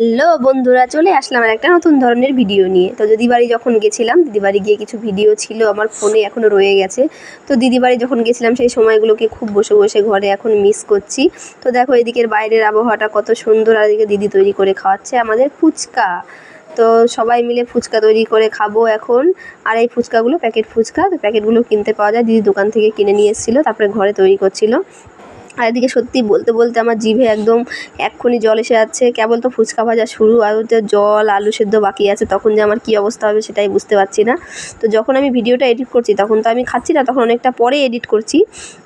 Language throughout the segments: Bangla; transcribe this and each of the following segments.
হ্যালো বন্ধুরা, চলে আসলাম একটা নতুন ধরনের ভিডিও নিয়ে। তো দিদি বাড়ি যখন গেছিলাম দিদি বাড়ি গিয়ে কিছু ভিডিও ছিল, আমার ফোনে এখনও রয়ে গেছে। তো দিদি বাড়ি যখন গেছিলাম, সেই সময়গুলোকে খুব বসে বসে ঘরে এখন মিস করছি। তো দেখো এদিকের বাইরের আবহাওয়াটা কত সুন্দর, আর এদিকে দিদি তৈরি করে খাওয়াচ্ছে আমাদের ফুচকা। তো সবাই মিলে ফুচকা তৈরি করে খাব এখন। আর এই ফুচকাগুলো প্যাকেট ফুচকা, তো প্যাকেটগুলো কিনতে পাওয়া যায়। দিদি দোকান থেকে কিনে নিয়ে এসেছিল, তারপরে ঘরে তৈরি করছিল। আর এদিকে সত্যি বলতে বলতে আমার জিভে একদম এক্ষুনি জল এসে যাচ্ছে। কেবল তো ফুচকা ভাজা শুরু আর ওতে জল, আলু সেদ্ধ বাকি আছে, তখন যে আমার কী অবস্থা হবে সেটাই বুঝতে পারছি না। তো যখন আমি ভিডিওটা এডিট করছি, তখন তো আমি খাচ্ছি না, তখন অনেকটা পরে এডিট করছি,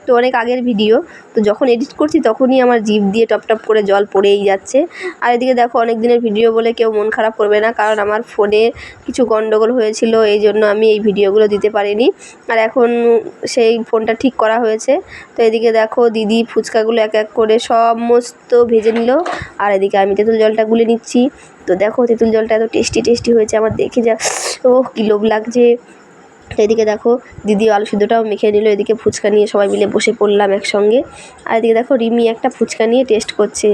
তো অনেক আগের ভিডিও। তো যখন এডিট করছি, তখনই আমার জিভ দিয়ে টপ টপ করে জল পড়েই যাচ্ছে। আর এদিকে দেখো অনেক দিনের ভিডিও বলে কেউ মন খারাপ করবে না, কারণ আমার ফোনে কিছু গণ্ডগোল হয়েছিল, এই জন্য আমি এই ভিডিওগুলো দিতে পারিনি। আর এখন সেই ফোনটা ঠিক করা হয়েছে। তো এদিকে দেখো, দিদি ফুচকাগুলো এক এক করে সমস্ত ভেজে নিল। আর এদিকে আমি তেঁতুল জলটা গুলে নিচ্ছি। তো দেখো, তেঁতুল জলটা এত টেস্টি টেস্টি হয়েছে। আমার দেখে যা ও কী লোভ লাগছে। এদিকে দেখো দিদি আলু সিদ্ধটাও মেখে নিল, এদিকে ফুচকা নিয়ে সবাই মিলে বসে পড়লাম একসঙ্গে। আর এদিকে দেখো রিমি একটা ফুচকা নিয়ে টেস্ট করছে,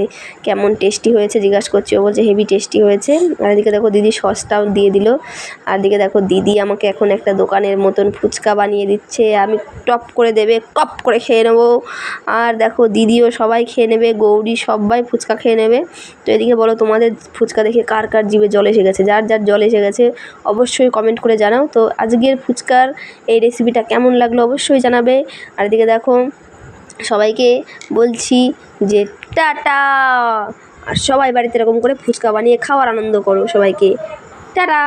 কেমন টেস্টি হয়েছে জিজ্ঞাসা করছে, ও বলছে হেভি টেস্টি হয়েছে। আর এদিকে দেখো দিদি সসটাও দিয়ে দিল। আর এদিকে দেখো দিদি আমাকে এখন একটা দোকানের মতন ফুচকা বানিয়ে দিচ্ছে, আমি টপ করে দেবে, টপ করে খেয়ে নেব। আর দেখো দিদিও সবাই খেয়ে নেবে, গৌরী সবাই ফুচকা খেয়ে নেবে। তো এদিকে বলো তোমাদের ফুচকা দেখে কার কার জীবে জল এসে গেছে? যার যার জল এসে গেছে, অবশ্যই কমেন্ট করে জানাও। তো আজকের ফুচকার এই রেসিপিটা কেমন লাগল অবশ্যই জানাবে। আর এদিকে দেখো, সবাইকে বলছি যে টাটা। আর সবাই বাড়িতে এরকম করে ফুচকা বানিয়ে খাওয়ার আনন্দ করো সবাইকে। টাটা।